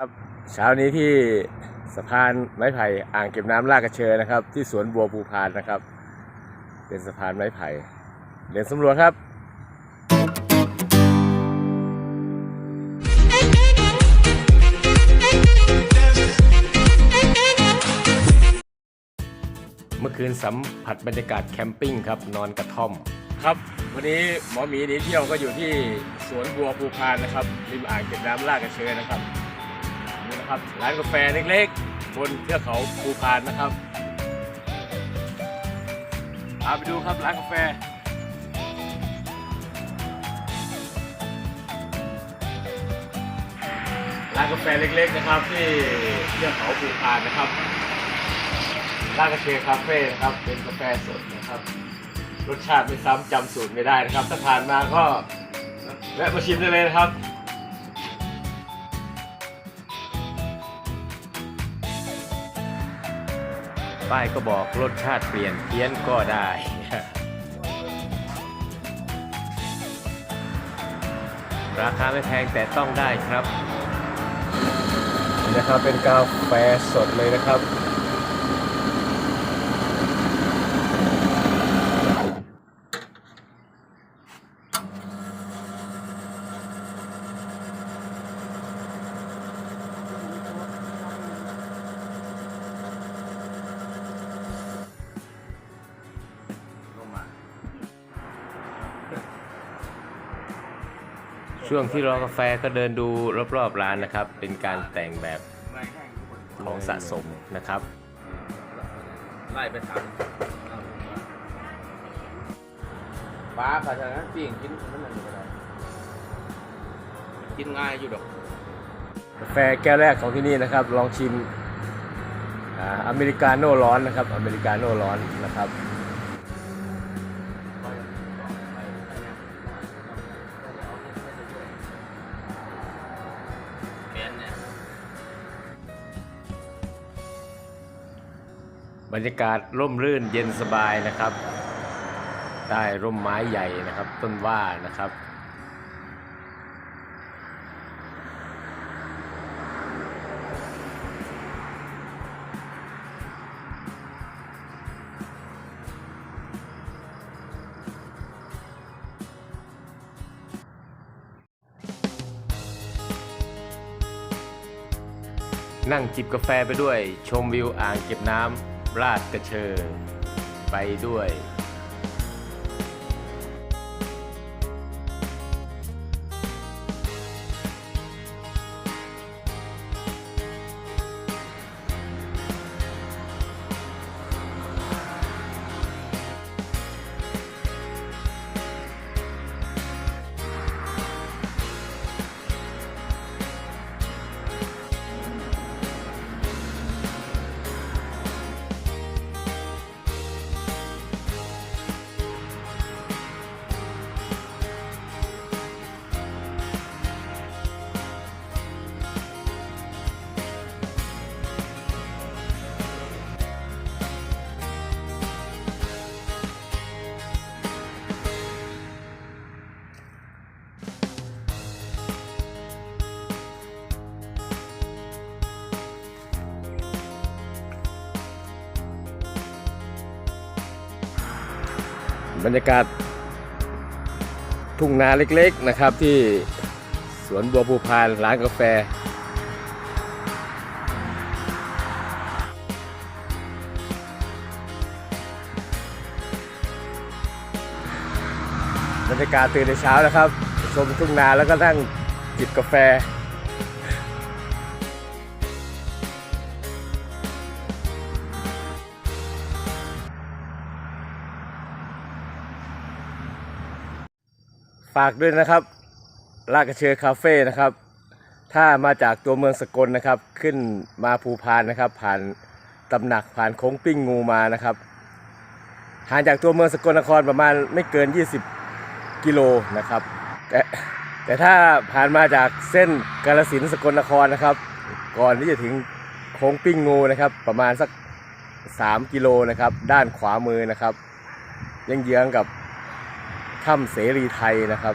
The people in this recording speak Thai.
ครับเช้านี้ที่สะพานไม้ไผ่อ่างเก็บน้ำลาดกระเชอนะครับ ที่สวนบัวภูพานนะครับ เป็นสะพานไม้ไผ่เดินสำรวจครับ เมื่อคืนสัมผัสบรรยากาศแคมปิ้งครับนอนกระท่อม ครับ วันนี้หมอหมีหนีเที่ยวก็อยู่ที่สวนบัวภูพานนะครับริมอ่างเก็บน้ำลาดกระเชอนะครับ นะครับร้านกาแฟเล็กๆ บนเทือกเขาภูพานนะครับพาไปดูครับร้านกาแฟร้านกาแฟเล็กๆนะครับ ที่เทือกเขาภูพานนะครับร้านกาแฟคาเฟ่นะครับ เป็นกาแฟสดนะครับ รสชาติไม่ซ้ำจำสูตรไม่ได้นะครับ ถ้าผ่านมาก็แวะมาชิมได้เลยนะครับ ป้ายก็บอกรสชาติเปลี่ยนเพี้ยนก็ได้ ราคาไม่แพงแต่ต้องได้ครับ นี่นะครับเป็นกาแฟสดเลยนะครับ ช่วงที่รอกาแฟก็เดินดูรอบๆร้านนะครับ เป็นการแต่งแบบของสะสมนะครับ ไล่ไปทางฟ้าภาษานั้นปิ้งกินมันนั่นก็ได้กินง่ายอยู่ดอก กาแฟแก้วแรกของที่นี่นะครับ ลองชิมอ่าอเมริกาโน่ร้อนนะครับ อเมริกาโน่ร้อนนะครับ บรรยากาศร่มรื่นเย็นสบายนะครับใต้ร่มไม้ใหญ่นะครับ ต้นว่านะครับ นั่งจิบกาแฟไปด้วย ชมวิวอ่างเก็บน้ำ ลาดกระเชอไปด้วย บรรยากาศทุ่งนาเล็กๆนะครับที่สวนบัวภูพานร้านกาแฟ บรรยากาศตื่นในเช้านะครับ ชมทุ่งนาแล้วก็นั่งจิบกาแฟ ฝากด้วยนะครับลากระเชอคาเฟ่นะครับ ถ้ามาจากตัวเมืองสกลนะครับ ขึ้นมาภูพานนะครับ ผ่านตำหนักผ่านโค้งปิ้งงูมานะครับห่างจากตัวเมืองสกลนครประมาณไม่เกิน 20 กิโลนะครับ แต่แต่ถ้าผ่านมาจากเส้นกาลสินสกลนครนะครับ ก่อนที่จะถึงโค้งปิ้งงูนะครับ ประมาณสัก 3 กิโลนะครับ ด้านขวามือนะครับยังเยื้องกับ ถ้ำเสรีไทยนะครับ